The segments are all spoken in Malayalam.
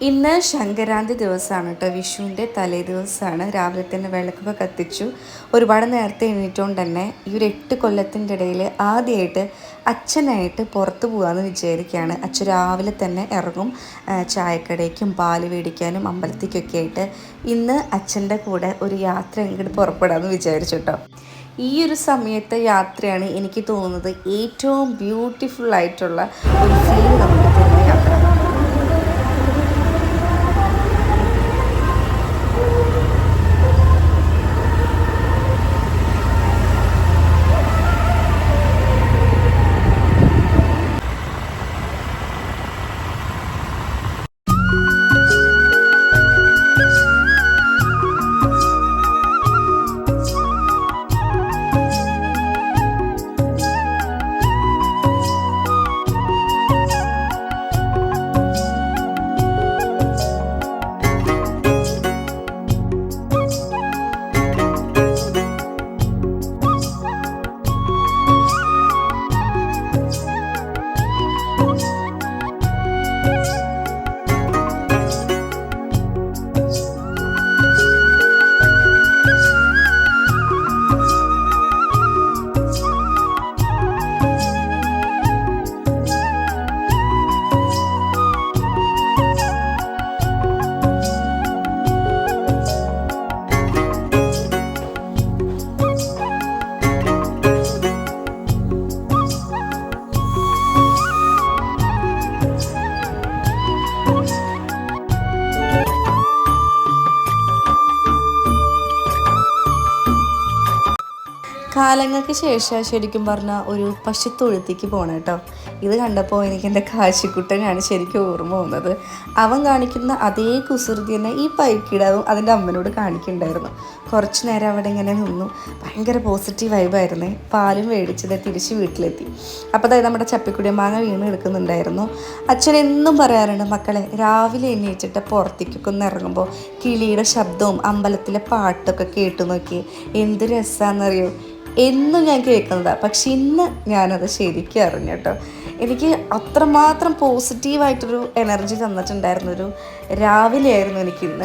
ഇന്ന് ശങ്കരാന്തി ദിവസമാണ് കേട്ടോ. വിഷുവിന്റെ തലേ ദിവസമാണ്. രാവിലെ തന്നെ വിളക്കൊക്കെ കത്തിച്ചു. ഒരുപാട് നേരത്തെ എണീറ്റുകൊണ്ട് തന്നെ ഈ ഒരു എട്ട് കൊല്ലത്തിന്റെ ഇടയിൽ ആദ്യമായിട്ട് അച്ഛനായിട്ട് പുറത്ത് പോകാമെന്ന് വിചാരിക്കുകയാണ് അച്ഛൻ രാവിലെ തന്നെ ഇറങ്ങും ചായക്കടയ്ക്കും പാൽ മേടിക്കാനും അമ്പലത്തേക്കൊക്കെ ആയിട്ട് ഇന്ന് അച്ഛന്റെ കൂടെ ഒരു യാത്ര ഇങ്ങോട്ട് പുറപ്പെടാമെന്ന് വിചാരിച്ചു കേട്ടോ. ഈ ഒരു സമയത്തെ യാത്രയാണ് എനിക്ക് തോന്നുന്നത് ഏറ്റവും ബ്യൂട്ടിഫുൾ ആയിട്ടുള്ള ഒരു ഫീൽ നമുക്ക് കാലങ്ങൾക്ക് ശേഷം ശരിക്കും പറഞ്ഞാൽ ഒരു പശുത്തൊഴുത്തേക്ക് പോകണം കേട്ടോ. ഇത് കണ്ടപ്പോൾ എനിക്ക് എന്റെ കാശിക്കുട്ടനാണ് ശരിക്കും ഓർമ്മ വന്നത്. അവൻ കാണിക്കുന്ന അതേ കുസൃതി തന്നെ ഈ പൈക്കിടാവും അതിന്റെ അമ്മനോട് കാണിക്കുന്നുണ്ടായിരുന്നു കുറച്ച് നേരം അവിടെ ഇങ്ങനെ നിന്നു. ഭയങ്കര പോസിറ്റീവ് വൈബായിരുന്നേ പാലും മേടിച്ചത് തിരിച്ച് വീട്ടിലെത്തി. അപ്പോൾ അതായത് നമ്മുടെ ചപ്പിക്കുടി മാങ്ങ വീണ് എടുക്കുന്നുണ്ടായിരുന്നു അച്ഛൻ എന്നും പറയാറുണ്ട് മക്കളെ രാവിലെ എണീച്ചിട്ട് പുറത്തേക്കൊക്കെ ഒന്ന് ഇറങ്ങുമ്പോൾ കിളിയുടെ ശബ്ദവും അമ്പലത്തിലെ പാട്ടൊക്കെ കേട്ടു നോക്കി എന്ത് രസമാണെന്നറിയോ എന്നും ഞാൻ കേൾക്കുന്നതാണ് പക്ഷെ ഇന്ന് ഞാനത് ശരിക്കും അറിഞ്ഞു കേട്ടോ. എനിക്ക് അത്രമാത്രം പോസിറ്റീവായിട്ടൊരു എനർജി തന്നിട്ടുണ്ടായിരുന്നൊരു ഒരു രാവിലെ ആയിരുന്നു എനിക്കിന്ന്.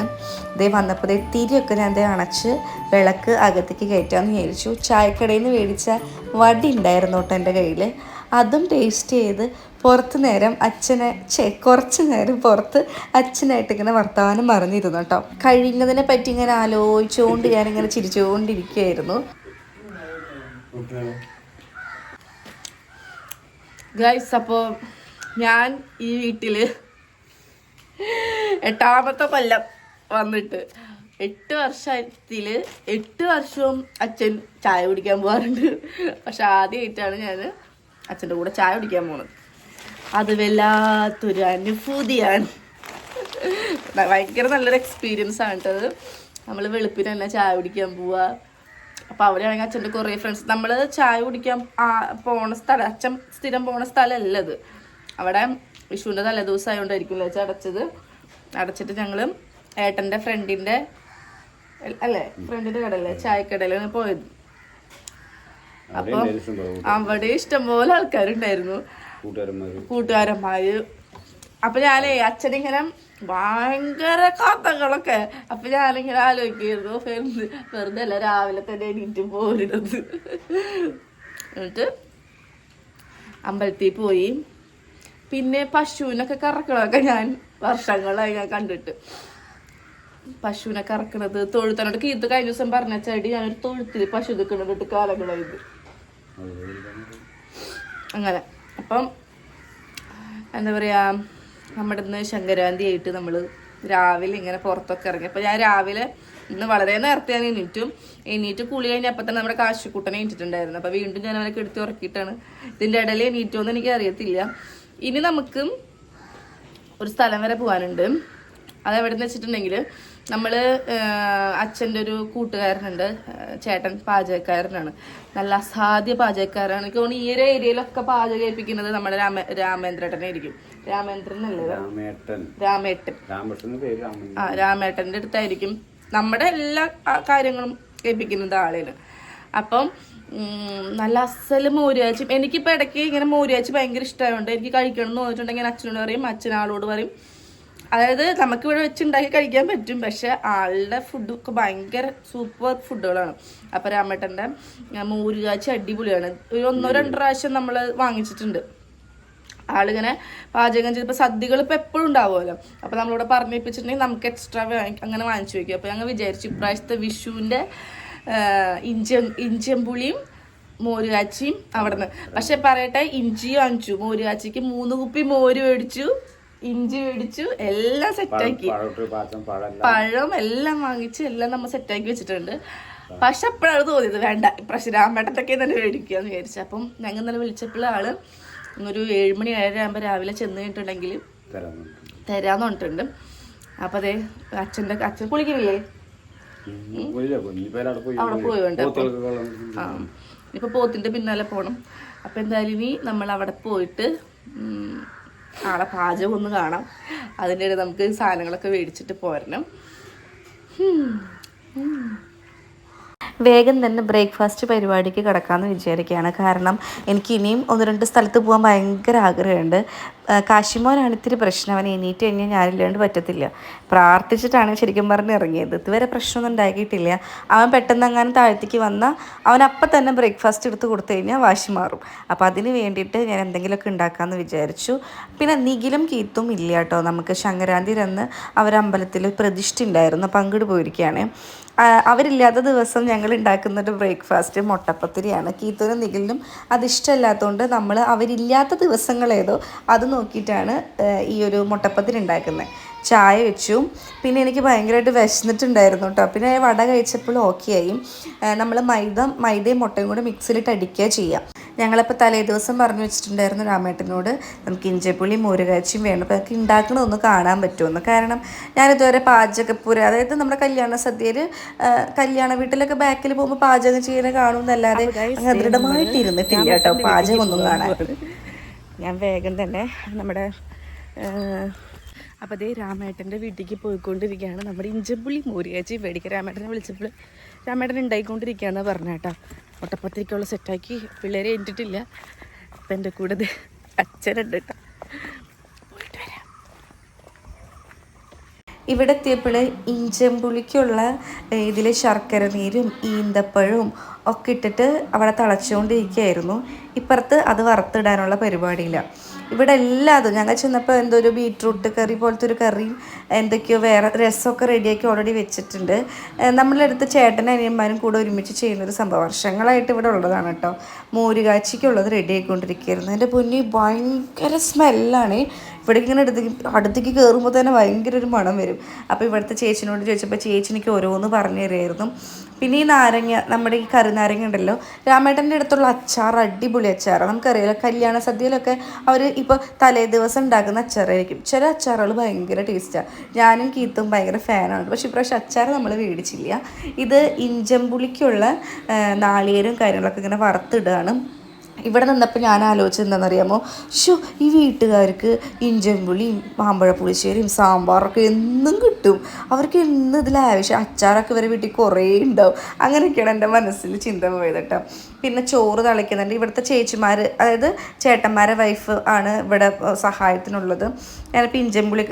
ഇതേ വന്നപ്പോൾ ഇതേ തിരിയൊക്കെ ഞാൻ ദേ അണച്ച് വിളക്ക് അകത്തേക്ക് കയറ്റാമെന്ന് വിചാരിച്ചു. ചായക്കടയിൽ നിന്ന് മേടിച്ച വടി ഉണ്ടായിരുന്നു കേട്ടോ എന്റെ കയ്യിൽ അതും ടേസ്റ്റ് ചെയ്ത് പുറത്ത് നേരം അച്ഛനെ ചെ കുറച്ച് നേരം പുറത്ത് അച്ഛനായിട്ട് ഇങ്ങനെ വർത്തമാനം പറഞ്ഞിരുന്നു കേട്ടോ. കഴിഞ്ഞതിനെ പറ്റി ഇങ്ങനെ ആലോചിച്ചുകൊണ്ട് ഞാനിങ്ങനെ ചിരിച്ചുകൊണ്ടിരിക്കുകയായിരുന്നു. ഗൈസ് അപ്പോൾ ഞാൻ ഈ വീട്ടിൽ എട്ടാമത്തെ കൊല്ലം വന്നിട്ട് എട്ട് വർഷത്തിൽ എട്ട് വർഷവും അച്ഛൻ ചായ കുടിക്കാൻ പോകാറുണ്ട് പക്ഷെ ആദ്യമായിട്ടാണ് ഞാൻ അച്ഛന്റെ കൂടെ ചായ കുടിക്കാൻ പോകുന്നത് അത് വല്ലാത്തൊരു അനുഭൂതിയാണ്. ഭയങ്കര നല്ലൊരു എക്സ്പീരിയൻസ് ആണ് കേട്ടത് നമ്മൾ വെളുപ്പിന് തന്നെ ചായ കുടിക്കാൻ പോവുക അപ്പോൾ അവിടെയാണെങ്കിൽ അച്ഛന്റെ കുറേ ഫ്രണ്ട്സ് നമ്മൾ ചായ കുടിക്കാൻ പോണ സ്ഥലം അച്ഛൻ സ്ഥിരം പോണ സ്ഥലമല്ല ഇത് അവിടെ വിഷുവിന്റെ തലേദിവസം ആയതുകൊണ്ടായിരിക്കും വെച്ചാൽ അടച്ചത്. അടച്ചിട്ട് ഞങ്ങൾ ഏട്ടന്റെ ഫ്രണ്ടിന്റെ അല്ലേ ഫ്രണ്ടിന്റെ കടയിലെ ചായക്കടയിലാണ് പോയത്. അപ്പം അവിടെ ഇഷ്ടംപോലെ ആൾക്കാരുണ്ടായിരുന്നു. കൂട്ടുകാരന്മാര് അപ്പൊ ഞാനേ അച്ഛനിങ്ങനെ ഭയങ്കര കഥകളൊക്കെ. അപ്പൊ ഞാനിങ്ങനെ ആലോചിക്കായിരുന്നു വെറുതെ വെറുതെ അല്ല രാവിലെ തന്നെ എണീറ്റ് പോരുന്നത്. എന്നിട്ട് അമ്പലത്തിൽ പോയി. പിന്നെ പശുവിനൊക്കെ കറക്കണമൊക്കെ ഞാൻ വർഷങ്ങളായി ഞാൻ കണ്ടിട്ട്. പശുവിനെ കറക്കണത് തൊഴുത്തനോട് കീത്ത് കഴിഞ്ഞ ദിവസം പറഞ്ഞ ചെടി ഞാനൊരു തൊഴുത്തിൽ പശു നിൽക്കണതിട്ട് കാലങ്ങളായത് അങ്ങനെ. അപ്പം എന്താ പറയുക നമ്മുടെ ഇന്ന് ശങ്കരാന്തി ആയിട്ട് നമ്മൾ രാവിലെ ഇങ്ങനെ പുറത്തൊക്കെ ഇറങ്ങി അപ്പോൾ ഞാൻ രാവിലെ ഇന്ന് വളരെ നേരത്തെ ഞാൻ എണീറ്റും. എണീറ്റ് കുളി കഴിഞ്ഞപ്പോൾ തന്നെ നമ്മുടെ കാശിക്കുട്ടനെ എണീറ്റിട്ടുണ്ടായിരുന്നു. അപ്പോൾ വീണ്ടും ഞാൻ അവനെ കെടുത്തി ഉറക്കിയിട്ടാണ് ഇതിന്റെ ഇടയിൽ എണീറ്റോന്ന് എനിക്ക് അറിയത്തില്ല. ഇനി നമുക്ക് ഒരു സ്ഥലം വരെ പോകാനുണ്ട് അത് എവിടെന്ന് വെച്ചിട്ടുണ്ടെങ്കിൽ നമ്മൾ അച്ഛന്റെ ഒരു കൂട്ടുകാരനുണ്ട്. ചേട്ടൻ പാചകക്കാരനാണ്. നല്ല അസാധ്യ പാചകക്കാരനാണ് എനിക്ക് തോന്നുന്നു ഈ ഒരു ഏരിയയിലൊക്കെ പാചകം ഏൽപ്പിക്കുന്നത് നമ്മുടെ രാമ രാമേന്ദ്രേട്ടനെ ആയിരിക്കും രാമേന്ദ്രൻ അല്ലേ രാമേട്ടൻ. രാമേട്ടൻ പേര് ആ രാമേട്ടന്റെ അടുത്തായിരിക്കും. നമ്മുടെ എല്ലാ കാര്യങ്ങളും ഏൽപ്പിക്കുന്നത് ആളാണ് അപ്പം നല്ല അസൽ മോരുകാച്ചി. എനിക്കിപ്പോൾ ഇടയ്ക്ക് ഇങ്ങനെ മോരുകാച്ചി ഭയങ്കര ഇഷ്ടമായതുകൊണ്ട് എനിക്ക് കഴിക്കണം എന്ന് തോന്നിയിട്ടുണ്ടെങ്കിൽ അച്ഛനോട് പറയും അച്ഛനാളോട് പറയും. അതായത് നമുക്ക് ഇവിടെ വെച്ചുണ്ടാക്കി കഴിക്കാൻ പറ്റും പക്ഷെ ആളുടെ ഫുഡൊക്കെ ഭയങ്കര സൂപ്പർ ഫുഡുകളാണ് അപ്പൊ രാമേട്ടന്റെ ആ, മോര് കാച്ചി അടിപൊളിയാണ്. ഒരു ഒന്നോ രണ്ടോ പ്രാവശ്യം നമ്മൾ വാങ്ങിച്ചിട്ടുണ്ട്. ആളിങ്ങനെ പാചകം ചെയ്തപ്പോൾ സദ്യകൾ ഇപ്പം എപ്പോഴും ഉണ്ടാവുമല്ലോ. അപ്പോൾ നമ്മളിവിടെ പറഞ്ഞേപ്പിച്ചിട്ടുണ്ടെങ്കിൽ നമുക്ക് എക്സ്ട്രാ അങ്ങനെ വാങ്ങിച്ചു വയ്ക്കും. അപ്പോൾ ഞങ്ങൾ വിചാരിച്ചു ഇപ്രാവശ്യത്തെ വിഷുവിന്റെ ഇഞ്ചി ഇഞ്ചമ്പുളിയും മോര് കാച്ചിയും അവിടെ നിന്ന് പക്ഷെ പറയട്ടെ ഇഞ്ചി വാങ്ങിച്ചു. മോര് കാച്ചിക്ക് മൂന്ന് കുപ്പി മോര് മേടിച്ചു. ഇഞ്ചി മേടിച്ചു. എല്ലാം സെറ്റാക്കി പഴം എല്ലാം. വാങ്ങിച്ച് എല്ലാം നമ്മൾ സെറ്റാക്കി വെച്ചിട്ടുണ്ട്. പക്ഷെ അപ്പോഴാണ് തോന്നിയത് വേണ്ട ഇപ്രാവശ്യം രാമേട്ടത്തൊക്കെ തന്നെ മേടിക്കുക എന്ന് വിചാരിച്ചു. അപ്പം ഞങ്ങൾ ഇന്നലെ വിളിച്ചപ്പോൾ ആൾ ഒരു ഏഴുമണി ഏഴര ആകുമ്പോൾ രാവിലെ ചെന്ന് കഴിഞ്ഞിട്ടുണ്ടെങ്കിൽ തരാം തരാന്ന് പറഞ്ഞിട്ടുണ്ട്. അപ്പം അതെ അച്ഛന്റെ അച്ഛൻ കുളിക്കില്ലേ അവിടെ പോയി അവിടെ പോയുണ്ട് അപ്പം. ആ. ഇപ്പൊ പോത്തിന്റെ പിന്നാലെ പോണം. അപ്പൊ എന്തായാലും ഇനി നമ്മൾ അവിടെ പോയിട്ട് ആളെ പാചകം ഒന്ന് കാണാം. അതിന്റെ നമുക്ക് സാധനങ്ങളൊക്കെ മേടിച്ചിട്ട് പോരണം. വേഗം തന്നെ ബ്രേക്ക്ഫാസ്റ്റ് പരിപാടിക്ക് കിടക്കാമെന്ന് വിചാരിക്കുകയാണ്. കാരണം എനിക്ക് ഇനിയും ഒന്ന് രണ്ട് സ്ഥലത്ത് പോകാൻ ഭയങ്കര ആഗ്രഹമുണ്ട്. കാശിമോനാണ് ഇത്തിരി പ്രശ്നം. അവൻ എണീറ്റ് കഴിഞ്ഞാൽ ഞാനില്ലാണ്ട് പറ്റത്തില്ല. പ്രാർത്ഥിച്ചിട്ടാണ് ശരിക്കും പറഞ്ഞ് ഇറങ്ങിയത്. ഇതുവരെ പ്രശ്നമൊന്നും ഉണ്ടാക്കിയിട്ടില്ല. അവൻ പെട്ടെന്ന് അങ്ങനെ താഴത്തേക്ക് വന്നാൽ അവൻ അപ്പം തന്നെ ബ്രേക്ക്ഫാസ്റ്റ് എടുത്ത് കൊടുത്തു കഴിഞ്ഞാൽ വാശി മാറും. അപ്പോൾ അതിന് വേണ്ടിയിട്ട് ഞാൻ എന്തെങ്കിലുമൊക്കെ ഉണ്ടാക്കാമെന്ന് വിചാരിച്ചു. പിന്നെ നിഖിലും കീത്തും ഇല്ല കേട്ടോ. നമുക്ക് ശങ്കരാന്തി അന്ന് അവരമ്പലത്തിൽ പ്രതിഷ്ഠ ഉണ്ടായിരുന്നു. പങ്കിട് പോയിരിക്കുകയാണ്. അവരില്ലാത്ത ദിവസം ഞങ്ങൾ ഉണ്ടാക്കുന്നൊരു ബ്രേക്ക്ഫാസ്റ്റ് മുട്ടപ്പത്തിരിയാണ്. കീത്തൂരും നിഖിലിനും അതിഷ്ടമല്ലാത്തതുകൊണ്ട് നമ്മൾ അവരില്ലാത്ത ദിവസങ്ങളേതോ അത് നോക്കിയിട്ടാണ് ഈ ഒരു മുട്ടപ്പത്തിരി ഉണ്ടാക്കുന്നത് ചായ വെച്ചു. പിന്നെ എനിക്ക് ഭയങ്കരമായിട്ട് വിശന്നിട്ടുണ്ടായിരുന്നു കേട്ടോ പിന്നെ വട കഴിച്ചപ്പോൾ ഓക്കെ ആയി. നമ്മൾ മൈദ മൈദയും മുട്ടയും കൂടെ മിക്സിയിലിട്ട് അടിക്കുക ചെയ്യാം. ഞങ്ങളിപ്പോൾ തലേ ദിവസം പറഞ്ഞു വെച്ചിട്ടുണ്ടായിരുന്നു രാമേട്ടനോട് നമുക്ക് ഇഞ്ചപ്പുളി മോരുകാച്ചിയും വേണം. അപ്പോൾ അതൊക്കെ ഉണ്ടാക്കണമെന്ന് കാണാൻ പറ്റുമെന്ന്. കാരണം ഞാനിതുവരെ പാചകപ്പുര അതായത് നമ്മുടെ കല്യാണ സദ്യയിൽ കല്യാണ വീട്ടിലൊക്കെ ബാക്കിൽ പോകുമ്പോൾ പാചകം ചെയ്യുന്നത് കാണുമെന്നല്ലാതെ അങ്ങനെ ദൃഢമായിട്ട് ഇരുന്നിട്ടില്ല കേട്ടോ പാചകമൊന്നും കാണാൻ. ഞാൻ വേഗം തന്നെ നമ്മുടെ അപ്പോൾ അതേ രാമേട്ടന്റെ വീട്ടിലേക്ക് പോയിക്കൊണ്ടിരിക്കുകയാണ്. നമ്മുടെ ഇഞ്ചപ്പുള്ളി മോരിയാച്ചി മേടിക്കുക രാമേട്ടനെ വിളിച്ചപ്പോൾ രാമേട്ടൻ ഉണ്ടായിക്കൊണ്ടിരിക്കുകയെന്ന് പറഞ്ഞ കേട്ടോ. ഒട്ടപ്പത്തിരിക്കുള്ള സെറ്റാക്കി പിള്ളേരെ ഏറ്റിട്ടില്ല. അപ്പം എന്റെ കൂടെ അച്ഛനുണ്ട് കേട്ടോ. പോയിട്ട് വരാം. ഇവിടെ എത്തിയപ്പോൾ ഇഞ്ചമ്പുളിക്കുള്ള ഇതിൽ ശർക്കര നീരും ഈന്തപ്പഴവും ഒക്കെ ഇട്ടിട്ട് അവിടെ തിളച്ചുകൊണ്ടിരിക്കുകയായിരുന്നു. ഇപ്പുറത്ത് അത് വറുത്തിടാനുള്ള പരിപാടിയില്ല. ഇവിടെ എല്ലാതും. ഞങ്ങൾ ചെന്നപ്പോൾ എന്തോ ഒരു ബീട്രൂട്ട് കറി പോലത്തെ ഒരു കറിയും എന്തൊക്കെയോ വേറെ രസമൊക്കെ റെഡിയാക്കി ഓൾറെഡി വെച്ചിട്ടുണ്ട്. നമ്മളുടെ അടുത്ത് ചേട്ടനും അനിയന്മാരും കൂടെ ഒരുമിച്ച് ചെയ്യുന്നൊരു സംഭവം. വർഷങ്ങളായിട്ട് ഇവിടെ ഉള്ളതാണ് കേട്ടോ. മോരുകാച്ചിക്കുള്ളത് റെഡി ആയിക്കൊണ്ടിരിക്കുകയായിരുന്നു. എന്റെ പൊന്നി ഭയങ്കര സ്മെല്ലാണ് ഇവിടെ ഇങ്ങനെ അടുത്തേക്ക് അടുത്തേക്ക് കയറുമ്പോൾ തന്നെ ഭയങ്കര ഒരു മണം വരും. അപ്പോൾ ഇവിടുത്തെ ചേച്ചിനോട് ചോദിച്ചപ്പോൾ ചേച്ചി എനിക്ക് ഓരോന്ന് പറഞ്ഞു തരുമായിരുന്നു പിന്നെ ഈ നാരങ്ങ നമ്മുടെ ഈ കരുനാരങ്ങ ഉണ്ടല്ലോ. രാമേട്ടന്റെ അടുത്തുള്ള അച്ചാർ അടിപൊളി അച്ചാറാണ് നമുക്കറിയാലോ കല്യാണ സദ്യയിലൊക്കെ അവർ ഇപ്പോൾ തലേ ദിവസം ഉണ്ടാക്കുന്ന അച്ചാറായിരിക്കും. ചില അച്ചാറുകൾ ഭയങ്കര ടേസ്റ്റാണ് ഞാനും കീത്തും ഭയങ്കര ഫാനാണ്. പക്ഷേ ഇപ്രാവശ്യം അച്ചാർ നമ്മൾ മേടിച്ചില്ല. ഇത് ഇഞ്ചമ്പുളിക്കുള്ള നാളികേരും കാര്യങ്ങളൊക്കെ ഇങ്ങനെ വറുത്തിടുകയാണ് ഇവിടെ നിന്നപ്പോൾ ഞാൻ ആലോചിച്ചത് എന്താണെന്നറിയാമോ? ഷോ ഈ വീട്ടുകാർക്ക് ഇഞ്ചമ്പുളിയും മാമ്പഴ പുളിശ്ശേരിയും സാമ്പാറൊക്കെ എന്നും കിട്ടും. അവർക്ക് എന്നും ഇതിൽ ആവശ്യം. അച്ചാറൊക്കെ ഇവരെ വീട്ടിൽ കുറേ ഉണ്ടാവും. അങ്ങനെയൊക്കെയാണ് എന്റെ മനസ്സിൽ ചിന്ത പോയത് കേട്ടോ. പിന്നെ ചോറ് തളിക്കുന്നുണ്ട്. ഇവിടുത്തെ ചേച്ചിമാർ അതായത് ചേട്ടന്മാരെ വൈഫ് ആണ് ഇവിടെ സഹായത്തിനുള്ളത്. ഞാനിപ്പോൾ ഇഞ്ചൻപുളി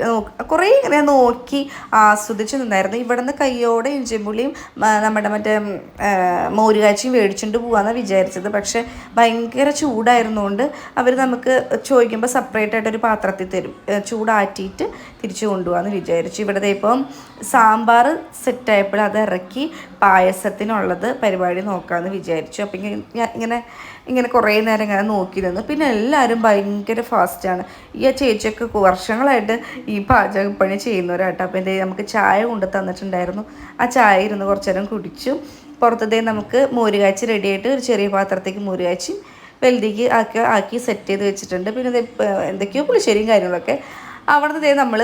കുറേ ഇങ്ങനെ നോക്കി ആസ്വദിച്ച് നിന്നായിരുന്നു. ഇവിടെ നിന്ന് കയ്യോടെ ഇഞ്ചൻപുളിയും നമ്മുടെ മറ്റേ മോരുകാച്ചിയും മേടിച്ചുകൊണ്ട് പോകാമെന്നാണ് വിചാരിച്ചത്. പക്ഷേ ഭയങ്കര ചൂടായിരുന്നുകൊണ്ട് അവർ നമുക്ക് ചോദിക്കുമ്പോൾ സെപ്പറേറ്റ് ആയിട്ടൊരു പാത്രത്തിൽ തരും. ചൂടാറ്റിയിട്ട് തിരിച്ചു കൊണ്ടുപോകാമെന്ന് വിചാരിച്ചു. ഇവിടുത്തെ ഇപ്പം സാമ്പാർ സെറ്റായപ്പോൾ അത് ഇറക്കി പായസത്തിനുള്ളത് പരിപാടി നോക്കാമെന്ന് വിചാരിച്ചു. അപ്പം ഇങ്ങനെ ഇങ്ങനെ കുറേ നേരം ഇങ്ങനെ നോക്കി നിന്നു. പിന്നെ എല്ലാവരും ഭയങ്കര ഫാസ്റ്റാണ് ഈ ചേച്ചിയൊക്കെ വർഷങ്ങളായിട്ട് ഈ പാചകപ്പണി ചെയ്യുന്നവരാട്ടോ. അപ്പോൾ എന്തേ നമുക്ക് ചായ കൊണ്ട് തന്നിട്ടുണ്ടായിരുന്നു. ആ ചായ ഇരുന്ന് കുറച്ചു നേരം കുടിച്ചു. പുറത്തതേ നമുക്ക് മോരുകാച്ചി റെഡിയായിട്ട് ഒരു ചെറിയ പാത്രത്തേക്ക് മോരുകാച്ചി വലുതേക്ക് ആക്കി ആക്കി സെറ്റ് ചെയ്ത് വെച്ചിട്ടുണ്ട്. പിന്നെ എന്തൊക്കെയോ പുളിശ്ശേരിയും കാര്യങ്ങളൊക്കെ. അവിടുന്ന് നിന്ന് നമ്മൾ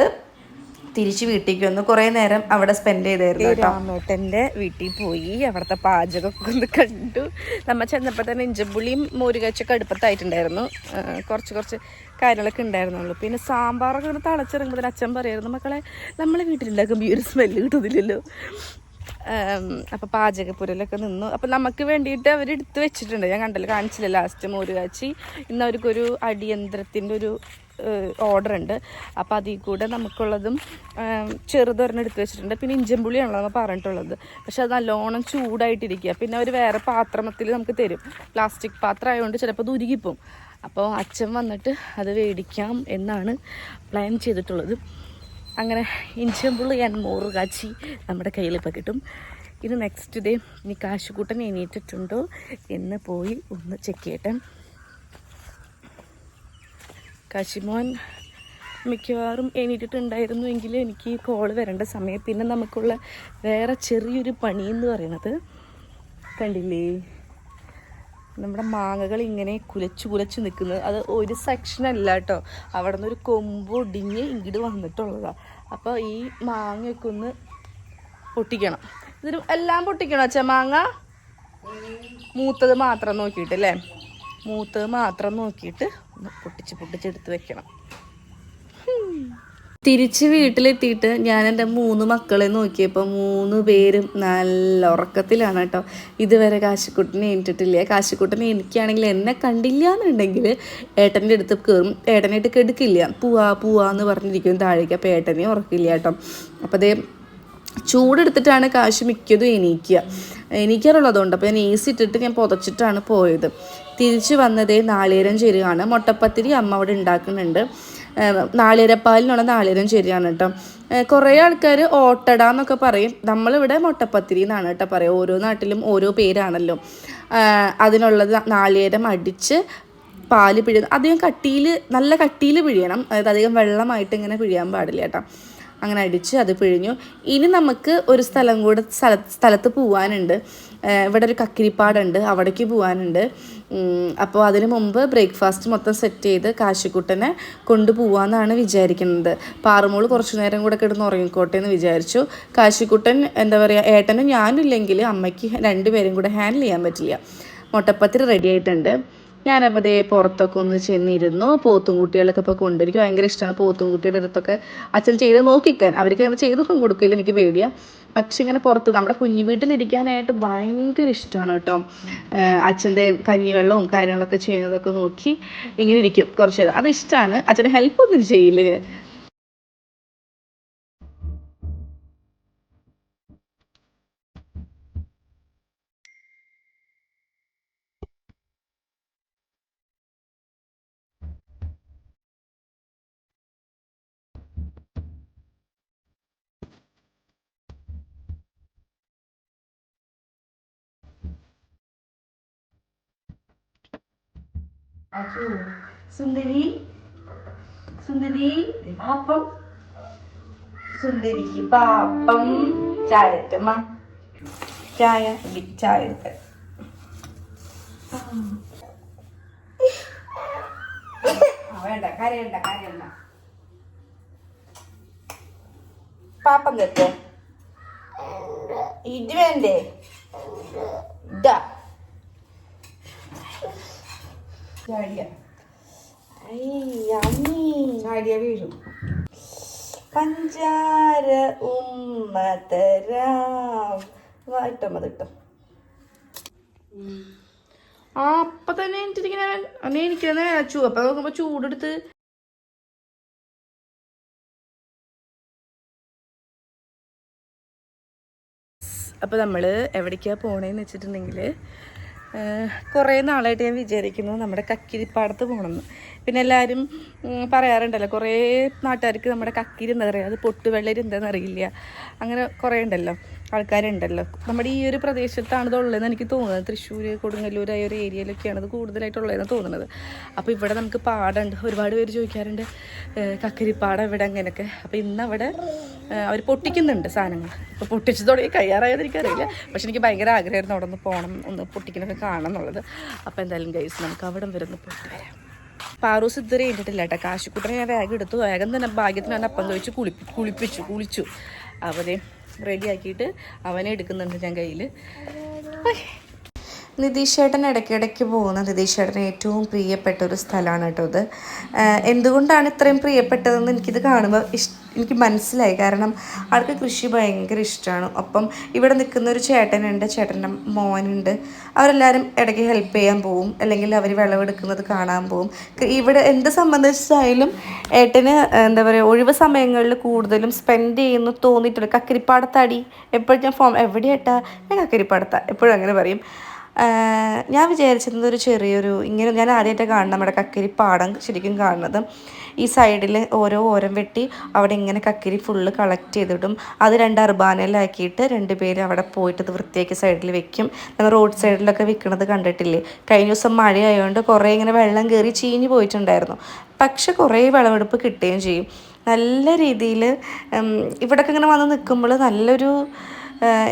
തിരിച്ച് വീട്ടിലേക്ക് വന്നു. കുറേ നേരം അവിടെ സ്പെൻഡ് ചെയ്തായിരുന്നു രാമേട്ടന്റെ വീട്ടിൽ പോയി. അവിടുത്തെ പാചകമൊക്കെ ഒന്ന് കണ്ടു. നമ്മൾ ചെന്നപ്പോൾ തന്നെ ഇഞ്ചപ്പുളിയും മോരുകാച്ചൊക്കെ അടുപ്പത്തായിട്ടുണ്ടായിരുന്നു. കുറച്ച് കുറച്ച് കാര്യങ്ങളൊക്കെ ഉണ്ടായിരുന്നുള്ളൂ. പിന്നെ സാമ്പാറൊക്കെ ഇങ്ങനെ തിളച്ചിറങ്ങുമ്പോൾ അച്ഛൻ പറയായിരുന്നു മക്കളെ നമ്മളെ വീട്ടിലുണ്ടാക്കുമ്പോൾ ഈ ഒരു സ്മെല്ല് കിട്ടുന്നില്ലല്ലോ. അപ്പോൾ പാചകപ്പുരയിലൊക്കെ നിന്നു. അപ്പോൾ നമുക്ക് വേണ്ടിയിട്ട് അവർ എടുത്ത് വെച്ചിട്ടുണ്ട്. ഞാൻ കണ്ടല്ലോ കാണിച്ചില്ല ലാസ്റ്റ് മോര് കാച്ചി. ഇന്ന് അവർക്കൊരു അടിയന്തരത്തിന്റെ ഒരു ഓർഡർ ഉണ്ട്. അപ്പോൾ അതിൽ കൂടെ നമുക്കുള്ളതും ചെറുതൊരെണ്ണം എടുത്ത് വെച്ചിട്ടുണ്ട്. പിന്നെ ഇഞ്ചമ്പുളിയാണല്ലോ നമ്മൾ പറഞ്ഞിട്ടുള്ളത്. പക്ഷെ അത് നല്ലോണം ചൂടായിട്ടിരിക്കുക. പിന്നെ അവർ വേറെ പാത്രത്തിൽ നമുക്ക് തരും. പ്ലാസ്റ്റിക് പാത്രം ആയതുകൊണ്ട് ചിലപ്പോൾ അത് ഉരുകിപ്പോവും. അപ്പോൾ അച്ഛൻ വന്നിട്ട് അത് മേടിക്കാം എന്നാണ് പ്ലാൻ ചെയ്തിട്ടുള്ളത്. അങ്ങനെ ഇഞ്ചമ്പുള്ളി ആൻഡ് മോറ് കാച്ചി നമ്മുടെ കയ്യിൽ ഇപ്പോൾ കിട്ടും. ഇത് നെക്സ്റ്റ് ഡേ ഇനി കാശുകൂട്ടൻ എണീറ്റിട്ടുണ്ടോ. എന്ന് പോയി ഒന്ന് ചെക്ക് ചെയ്യട്ടെ. കാശിമോൻ മിക്കവാറും എണീറ്റിട്ടുണ്ടായിരുന്നു എങ്കിൽ എനിക്ക് കോൾ വരേണ്ട സമയം പിന്നെ നമുക്കുള്ള വേറെ ചെറിയൊരു പണി എന്ന് പറയുന്നത് കണ്ടില്ലേ? നമ്മുടെ മാങ്ങകൾ ഇങ്ങനെ കുലച്ച് കുലച്ച് നിൽക്കുന്നത്. അത് ഒരു സെക്ഷൻ അല്ല കേട്ടോ. അവിടെ നിന്ന് ഒരു കൊമ്പ് ഒടിഞ്ഞ് ഇങ്ങോട്ട് വന്നിട്ടുള്ളതാണ് അപ്പോൾ ഈ മാങ്ങയൊക്കെ ഒന്ന് പൊട്ടിക്കണം. ഇതിന് എല്ലാം പൊട്ടിക്കണം അച്ഛാ മാങ്ങ? മൂത്തത് മാത്രം നോക്കിയിട്ട് അല്ലേ? മൂത്തത് മാത്രം നോക്കിയിട്ട് ഒന്ന് പൊട്ടിച്ച് പൊട്ടിച്ചെടുത്ത് വെക്കണം. തിരിച്ച് വീട്ടിലെത്തിയിട്ട് ഞാൻ എന്റെ മൂന്ന് മക്കളെ നോക്കിയപ്പോൾ മൂന്ന് പേരും നല്ല ഉറക്കത്തിലാണ് കേട്ടോ. ഇതുവരെ കാശിക്കുട്ടനെ എണീറ്റിട്ടില്ല കാശിക്കുട്ടനെ എനിക്കാണെങ്കിൽ എന്നെ കണ്ടില്ല എന്നുണ്ടെങ്കിൽ ഏട്ടന്റെ അടുത്ത് കയറും. ഏട്ടനായിട്ട് കെടുക്കില്ല. പൂവാ പൂവാ എന്ന് പറഞ്ഞിരിക്കും താഴേക്ക്. അപ്പോൾ ഏട്ടനെ ഉറക്കില്ല കേട്ടോ. അപ്പോൾ അതേ ചൂടെടുത്തിട്ടാണ് കാശ് മിക്കതും എണീക്കുക. എണീക്കാറുള്ളതുകൊണ്ട് അപ്പോൾ ഞാൻ എ സി ഇട്ടിട്ട് ഞാൻ പുതച്ചിട്ടാണ് പോയത്. തിരിച്ചു വന്നതേ നാളികേരം ചേരുകയാണ് മുട്ടപ്പത്തിരി അമ്മ അവിടെ ഉണ്ടാക്കുന്നുണ്ട്. നാളികേരപ്പാലിനുള്ള നാളികരം ചേരിയാണ് കേട്ടോ. കുറേ ആൾക്കാർ ഓട്ടട എന്നൊക്കെ പറയും. നമ്മളിവിടെ മുട്ടപ്പത്തിരി എന്നാണ് കേട്ടോ പറയുക ഓരോ നാട്ടിലും ഓരോ പേരാണല്ലോ. അതിനുള്ളത് നാളികേരം അടിച്ച് പാൽ പിഴിയുന്നത് അധികം കട്ടിയിൽ നല്ല കട്ടിയിൽ പിഴിയണം. അതായത് അധികം വെള്ളമായിട്ട് ഇങ്ങനെ പിഴിയാൻ പാടില്ല കേട്ടോ. അങ്ങനെ അടിച്ച് അത് പിഴിഞ്ഞു. ഇനി നമുക്ക് ഒരു സ്ഥലം കൂടെ സ്ഥല സ്ഥലത്ത് പോവാനുണ്ട്. ഇവിടെ ഒരു കക്കിരിപ്പാടുണ്ട്. അവിടേക്ക് പോവാനുണ്ട്. അപ്പോൾ അതിന് മുമ്പ് ബ്രേക്ക്ഫാസ്റ്റ് മൊത്തം സെറ്റ് ചെയ്ത് കാശിക്കുട്ടനെ കൊണ്ടുപോവാന്നാണ് വിചാരിക്കുന്നത്. പാറുമോൾ കുറച്ചു നേരം കൂടെ കിടന്ന് ഉറങ്ങിക്കോട്ടെ എന്ന് വിചാരിച്ചു. കാശിക്കുട്ടൻ എന്താ പറയുക ഏട്ടനും ഞാനില്ലെങ്കിൽ അമ്മയ്ക്ക് രണ്ടുപേരും കൂടെ ഹാൻഡിൽ ചെയ്യാൻ പറ്റില്ല. മുട്ടപ്പത്തിരി റെഡി ആയിട്ടുണ്ട്. ഞാനപ്പോൾ ദേ പുറത്തൊക്കെ ഒന്ന് ചെന്നിരുന്നു. പോത്തും കുട്ടികളൊക്കെ ഇപ്പോൾ കൊണ്ട് എനിക്ക് ഭയങ്കര ഇഷ്ടമാണ് പോത്തും കുട്ടിയുടെ അടുത്തൊക്കെ അച്ഛൻ ചെയ്ത് നോക്കിക്കാൻ. അവർക്ക് അങ്ങനെ ചെയ്തൊന്നും കൊടുക്കില്ല എനിക്ക് പേടിയാ. പക്ഷെ ഇങ്ങനെ പുറത്ത് നമ്മുടെ കുഞ്ഞു വീട്ടിലിരിക്കാനായിട്ട് ഭയങ്കര ഇഷ്ടമാണ് കേട്ടോ. അച്ഛന്റെ കഞ്ഞിവെള്ളവും കാര്യങ്ങളൊക്കെ ചെയ്യുന്നതൊക്കെ നോക്കി ഇങ്ങനെ ഇരിക്കും കുറച്ച് അത് ഇഷ്ടമാണ് അച്ഛന് ഹെൽപ്പ് ഒന്നും ചെയ്യില്ല. സുന്ദരി. സുന്ദരി പാപ്പം സുന്ദരിക്ക് പാപ്പം ചായ എടുത്തമ്മ ചായ ചായ എടുത്ത വേണ്ട കരയണ്ട കരയണ്ട. പാപ്പം തെറ്റോ ഇത് വേണ്ടേ? ഇതാ. ചാടിയ ചാടിയ വീഴും. പഞ്ചാര ഉമ്മതരാം. ഇട്ടോ മതി ഇട്ടോ. ആ അപ്പൊ തന്നെ എനിക്കിങ്ങനെ അന്നെ എനിക്ക് നേച്ചു അപ്പൊ നോക്കുമ്പോ ചൂടെടുത്ത്. അപ്പോൾ നമ്മൾ എവിടേക്കാണ് പോണേന്ന് വെച്ചിട്ടുണ്ടെങ്കിൽ കുറേ നാളായിട്ട് ഞാൻ വിചാരിക്കുന്നു നമ്മുടെ കക്കിരിപ്പാടത്ത് പോകണമെന്ന്. പിന്നെ എല്ലാവരും പറയാറുണ്ടല്ലോ കുറേ നാട്ടുകാർക്ക് നമ്മുടെ കക്കിരി എന്താ പറയുക അത് പൊട്ടുവെള്ളരി എന്താണെന്ന് അറിയില്ല. അങ്ങനെ കുറേ ഉണ്ടല്ലോ. ആൾക്കാരുണ്ടല്ലോ. നമ്മുടെ ഈ ഒരു പ്രദേശത്താണ് ഉള്ളതെന്ന് എനിക്ക് തോന്നുന്നത്. തൃശ്ശൂർ കൊടുങ്ങല്ലൂർ ആ ഒരു ഏരിയയിലൊക്കെയാണ് ഇത് കൂടുതലായിട്ടുള്ളതെന്ന് തോന്നുന്നത്. അപ്പോൾ ഇവിടെ നമുക്ക് പാടമുണ്ട് ഒരുപാട് പേര് ചോദിക്കാറുണ്ട് കക്കരിപ്പാടം ഇവിടെ അങ്ങനെയൊക്കെ. അപ്പോൾ ഇന്ന് അവിടെ അവർ പൊട്ടിക്കുന്നുണ്ട് സാധനങ്ങൾ. അപ്പോൾ പൊട്ടിച്ചു തുടങ്ങി എനിക്കറിയില്ല. പക്ഷെ എനിക്ക് ഭയങ്കര ആഗ്രഹമായിരുന്നു അവിടെ ഒന്ന് പോകണം ഒന്ന് പൊട്ടിക്കുന്നൊക്കെ കാണണം എന്നുള്ളത്. അപ്പോൾ എന്തായാലും ഗൈസ് നമുക്ക് അവിടെ വരെ ഒന്ന് പോയിട്ട് വരാം. പാറൂസ് ഇതുവരെ കഴിഞ്ഞിട്ടില്ല കേട്ടോ. കാശിക്കുട്ടനെ ഞാൻ വേഗം എടുത്തു. വേഗം തന്നെ ഭാഗ്യത്തിന് അപ്പം കഴിച്ച് കുളിപ്പി കുളിപ്പിച്ചു കുളിച്ചു. അവനെ റെഡിയാക്കിയിട്ട് അവനെ എടുക്കുന്നുണ്ട് ഞാൻ കയ്യിൽ നിതീഷ് ചേട്ടൻ ഇടയ്ക്കിടയ്ക്ക് പോകുന്ന നിതീഷ് ചേട്ടന് ഏറ്റവും പ്രിയപ്പെട്ട ഒരു സ്ഥലമാണ് കേട്ടോ ഇത്. എന്തുകൊണ്ടാണ് ഇത്രയും പ്രിയപ്പെട്ടതെന്ന് എനിക്കിത് കാണുമ്പോൾ ഇഷ് എനിക്ക് മനസ്സിലായി. കാരണം ആൾക്ക് കൃഷി ഭയങ്കര ഇഷ്ടമാണ് അപ്പം ഇവിടെ നിൽക്കുന്ന ഒരു ചേട്ടനുണ്ട്. ചേട്ടന്റെ മോനുണ്ട്. അവരെല്ലാവരും ഇടയ്ക്ക് ഹെൽപ്പ് ചെയ്യാൻ പോവും. അല്ലെങ്കിൽ അവർ വിളവെടുക്കുന്നത് കാണാൻ പോവും. ഇവിടെ എന്ത് സംബന്ധിച്ചായാലും ഏട്ടന് എന്താ പറയുക ഒഴിവ് സമയങ്ങളിൽ കൂടുതലും സ്പെൻഡ് ചെയ്യുന്നു തോന്നിയിട്ടുണ്ട്. കക്കരിപ്പാടത്താടി. എപ്പോഴും ഞാൻ ഫോം എവിടെയാട്ടാ? ഞാൻ കക്കരിപ്പാടത്താ. എപ്പോഴും അങ്ങനെ പറയും. ഞാൻ വിചാരിച്ചിരുന്നത് ഒരു ചെറിയൊരു ഇങ്ങനെ ഞാൻ ആദ്യമായിട്ട് കാണുന്നത് നമ്മുടെ കക്കരി പാടം ശരിക്കും കാണുന്നത്. ഈ സൈഡിൽ ഓരോ ഓരം വെട്ടി അവിടെ ഇങ്ങനെ കക്കരി ഫുള്ള് കളക്ട് ചെയ്തിടും. അത് രണ്ട് അർബാനയിലാക്കിയിട്ട് രണ്ട് പേര് അവിടെ പോയിട്ട് അത് വൃത്തിയാക്കി സൈഡിൽ വെക്കും. നമ്മൾ റോഡ് സൈഡിലൊക്കെ വിൽക്കുന്നത് കണ്ടിട്ടില്ലേ? കഴിഞ്ഞ ദിവസം മഴയായതുകൊണ്ട് കുറേ ഇങ്ങനെ വെള്ളം കയറി ചീഞ്ഞു പോയിട്ടുണ്ടായിരുന്നു. പക്ഷെ കുറേ വിളവെടുപ്പ് കിട്ടുകയും ചെയ്യും. നല്ല രീതിയിൽ ഇവിടെയൊക്കെ ഇങ്ങനെ വന്ന് നിൽക്കുമ്പോൾ നല്ലൊരു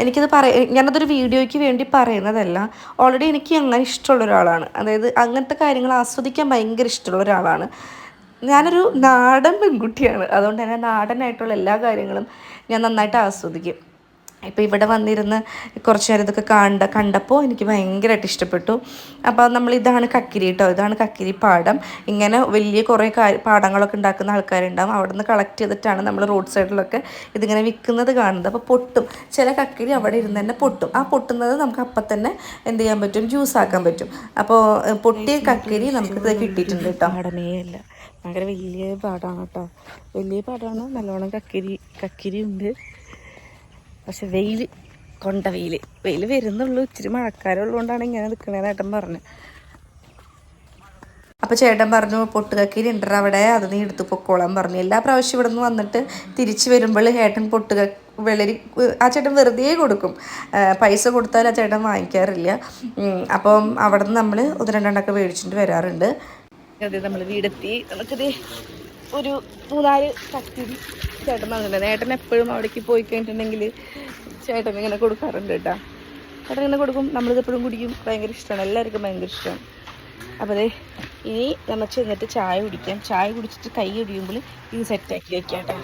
എനിക്കിത് പറ ഞാനതൊരു വീഡിയോയ്ക്ക് വേണ്ടി പറയുന്നതല്ല. ഓൾറെഡി എനിക്ക് അങ്ങനെ ഇഷ്ടമുള്ള ഒരാളാണ്. അതായത് അങ്ങനത്തെ കാര്യങ്ങൾ ആസ്വദിക്കാൻ ഭയങ്കര ഇഷ്ടമുള്ള ഒരാളാണ്. ഞാനൊരു നാടൻ പെൺകുട്ടിയാണ്. അതുകൊണ്ട് തന്നെ നാടനായിട്ടുള്ള എല്ലാ കാര്യങ്ങളും ഞാൻ നന്നായിട്ട് ആസ്വദിക്കും. ഇപ്പോൾ ഇവിടെ വന്നിരുന്ന് കുറച്ച് നേരം ഇതൊക്കെ കണ്ട കണ്ടപ്പോൾ എനിക്ക് ഭയങ്കരമായിട്ട് ഇഷ്ടപ്പെട്ടു. അപ്പോൾ നമ്മൾ ഇതാണ് കക്കിരി കേട്ടോ ഇതാണ് കക്കിരി പാടം. ഇങ്ങനെ വലിയ കുറേ പാടങ്ങളൊക്കെ ഉണ്ടാക്കുന്ന ആൾക്കാരുണ്ടാവും. അവിടെ നിന്ന് കളക്ട് ചെയ്തിട്ടാണ് നമ്മൾ റോഡ് സൈഡിലൊക്കെ ഇതിങ്ങനെ വിൽക്കുന്നത് കാണുന്നത്. അപ്പോൾ പൊട്ടും. ചില കക്കിരി അവിടെ ഇരുന്ന് തന്നെ പൊട്ടും. ആ പൊട്ടുന്നത് നമുക്ക് അപ്പം തന്നെ എന്ത് ചെയ്യാൻ പറ്റും? ജ്യൂസ് ആക്കാൻ പറ്റും. അപ്പോൾ പൊട്ടിയ കക്കിരി നമുക്ക് കിട്ടിയിട്ടുണ്ട് കേട്ടോ അടമേയല്ല ഭയങ്കര വലിയ പാടാണ് കേട്ടോ വലിയ പാടാണ്. നല്ലോണം കക്കിരി കക്കിരി ഉണ്ട്. പക്ഷെ വെയിൽ കൊണ്ട വെയിൽ വെയിൽ വരുന്നുള്ളൂ. ഇച്ചിരി മഴക്കാരുള്ളതുകൊണ്ടാണ് ഇങ്ങനെ നിൽക്കണേന്ന് ഏട്ടൻ പറഞ്ഞു. അപ്പോൾ ചേട്ടൻ പറഞ്ഞു പൊട്ടുകക്കിരി ഉണ്ട് അവിടെ. അത് നീ എടുത്ത് പൊക്കോളാൻ പറഞ്ഞു. എല്ലാ പ്രാവശ്യം ഇവിടെ നിന്ന് വന്നിട്ട് തിരിച്ചു വരുമ്പോൾ ഏട്ടൻ പൊട്ടുക വെളരി ആ ചേട്ടൻ വെറുതെ കൊടുക്കും. പൈസ കൊടുത്താൽ ആ ചേട്ടൻ വാങ്ങിക്കാറില്ല. അപ്പം അവിടെ നിന്ന് നമ്മൾ ഒന്ന് രണ്ടെണ്ണമൊക്കെ മേടിച്ചിട്ട് വരാറുണ്ട്. നമ്മൾ വീടെത്തി. നമുക്കത് ഒരു മൂന്നാൽ കക്കിരി ചേട്ടൻ വന്നിട്ടുണ്ട്. ഏട്ടൻ എപ്പോഴും അവിടേക്ക് പോയി കഴിഞ്ഞിട്ടുണ്ടെങ്കിൽ ചേട്ടൻ ഇങ്ങനെ കൊടുക്കാറുണ്ട് കേട്ടോ. ചേട്ടൻ ഇങ്ങനെ കൊടുക്കും. നമ്മളിത് എപ്പോഴും കുടിക്കും. ഭയങ്കര ഇഷ്ടമാണ്. എല്ലാവർക്കും ഭയങ്കര ഇഷ്ടമാണ്. അപ്പോൾ അതെ ഇനി നമ്മൾ ചെന്നിട്ട് ചായ കുടിക്കാം. ചായ കുടിച്ചിട്ട് കൈ ഒടിയുമ്പോൾ ഇത് സെറ്റാക്കി വെക്കാം കേട്ടോ.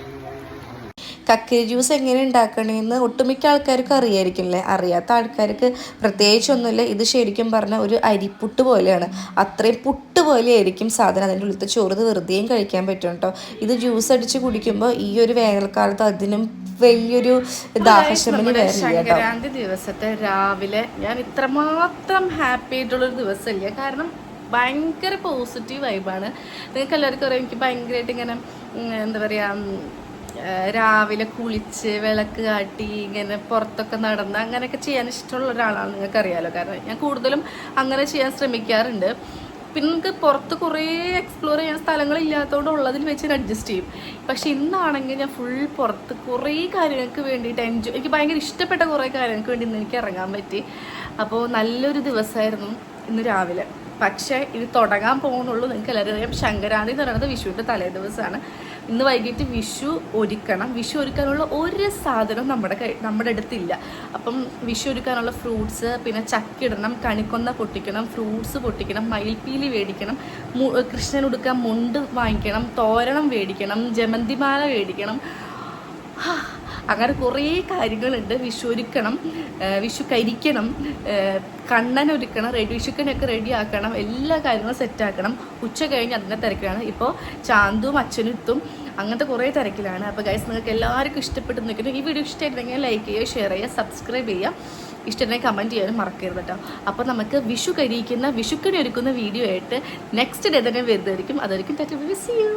കക്കിരി ജ്യൂസ് എങ്ങനെ ഉണ്ടാക്കണമെന്ന് ഒട്ടുമിക്ക ആൾക്കാർക്ക് അറിയായിരിക്കും അല്ലേ അറിയാത്ത ആൾക്കാർക്ക് പ്രത്യേകിച്ചൊന്നുമില്ല. ഇത് ശരിക്കും പറഞ്ഞാൽ ഒരു അരിപ്പുട്ട് പോലെയാണ്. അത്രയും പുട്ട് പോലെയായിരിക്കും സാധനം. അതിന്റെ ഉള്ളിൽ ചോറ് വെറുതെയും കഴിക്കാൻ പറ്റും കേട്ടോ ഇത് ജ്യൂസ് അടിച്ച് കുടിക്കുമ്പോൾ ഈ ഒരു വേനൽക്കാലത്ത് അതിനും വലിയൊരു ദാഹശമനി സംക്രാന്തി ദിവസത്തെ രാവിലെ ഞാൻ ഇത്രമാത്രം ഹാപ്പി ആയിട്ടുള്ളൊരു ദിവസമില്ല. കാരണം ഭയങ്കര പോസിറ്റീവ് വൈബാണ് നിങ്ങൾക്ക് എല്ലാവർക്കും അറിയാം. എനിക്ക് ഭയങ്കരമായിട്ട് ഇങ്ങനെ എന്താ പറയുക രാവിലെ കുളിച്ച് വിളക്ക് കാട്ടി ഇങ്ങനെ പുറത്തൊക്കെ നടന്ന് അങ്ങനെയൊക്കെ ചെയ്യാൻ ഇഷ്ടമുള്ള ഒരാളാണ് നിങ്ങൾക്ക് അറിയാലോ കാരണം ഞാൻ കൂടുതലും അങ്ങനെ ചെയ്യാൻ ശ്രമിക്കാറുണ്ട്. പിന്നെ നമുക്ക് പുറത്ത് കുറേ എക്സ്പ്ലോർ ചെയ്യാൻ സ്ഥലങ്ങളില്ലാത്തതുകൊണ്ട് ഉള്ളതിൽ വെച്ച് ഞാൻ അഡ്ജസ്റ്റ് ചെയ്യും. പക്ഷെ ഇന്നാണെങ്കിൽ ഞാൻ ഫുൾ പുറത്ത് കുറേ കാര്യങ്ങൾക്ക് വേണ്ടിയിട്ട് എൻജോയ് എനിക്ക് ഭയങ്കര ഇഷ്ടപ്പെട്ട കുറേ കാര്യങ്ങൾക്ക് വേണ്ടി ഇന്ന് എനിക്ക് ഇറങ്ങാൻ പറ്റി. അപ്പോൾ നല്ലൊരു ദിവസമായിരുന്നു ഇന്ന് രാവിലെ. പക്ഷേ ഇത് തുടങ്ങാൻ പോകുന്നുള്ളൂ. നിങ്ങൾക്ക് എല്ലാവരും അറിയാം ശങ്കരാന്തി എന്ന് പറയുന്നത് വിഷുവിന്റെ തലേ ദിവസമാണ് ഇന്ന് വൈകിട്ട് വിഷു ഒരുക്കണം. വിഷു ഒരുക്കാനുള്ള ഒരു സാധനവും നമ്മുടെ നമ്മുടെ അടുത്തില്ല. അപ്പം വിഷു ഒരുക്കാനുള്ള ഫ്രൂട്ട്സ് പിന്നെ ചക്കിടണം കണിക്കൊന്ന പൊട്ടിക്കണം ഫ്രൂട്ട്സ് പൊട്ടിക്കണം മയിൽപ്പീലി മേടിക്കണം കൃഷ്ണൻ ഉടുക്കാൻ മുണ്ട് വാങ്ങിക്കണം തോരണം മേടിക്കണം ജമന്തിമാല മേടിക്കണം അങ്ങനെ കുറേ കാര്യങ്ങളുണ്ട്. വിഷു ഒരുക്കണം വിഷു കരിക്കണം കണ്ണൻ ഒരുക്കണം റെഡി വിഷുക്കനൊക്കെ റെഡി ആക്കണം എല്ലാ കാര്യങ്ങളും സെറ്റാക്കണം ഉച്ച കഴിഞ്ഞ് അതിന്റെ തിരക്കിലാണ്. ഇപ്പോൾ ചാന്തും അച്ഛനും എത്തും. അങ്ങനത്തെ കുറേ തിരക്കിലാണ്. അപ്പോൾ ഗൈസ് നിങ്ങൾക്ക് എല്ലാവർക്കും ഇഷ്ടപ്പെട്ടു നിൽക്കുന്നു ഈ വീഡിയോ ഇഷ്ടമായിട്ടുണ്ടെങ്കിൽ ലൈക്ക് ചെയ്യുക ഷെയർ ചെയ്യുക സബ്സ്ക്രൈബ് ചെയ്യുക. ഇഷ്ടമായി കമന്റ് ചെയ്യാനും മറക്കരുത് കേട്ടോ. അപ്പോൾ നമുക്ക് വിഷു കരിയിക്കുന്ന വിഷുക്കണി ഒരുക്കുന്ന വീഡിയോ ആയിട്ട് നെക്സ്റ്റ് ഡേ തന്നെ വരുന്നതായിരിക്കും. അതായിരിക്കും ടാറ്റ വിസ് യു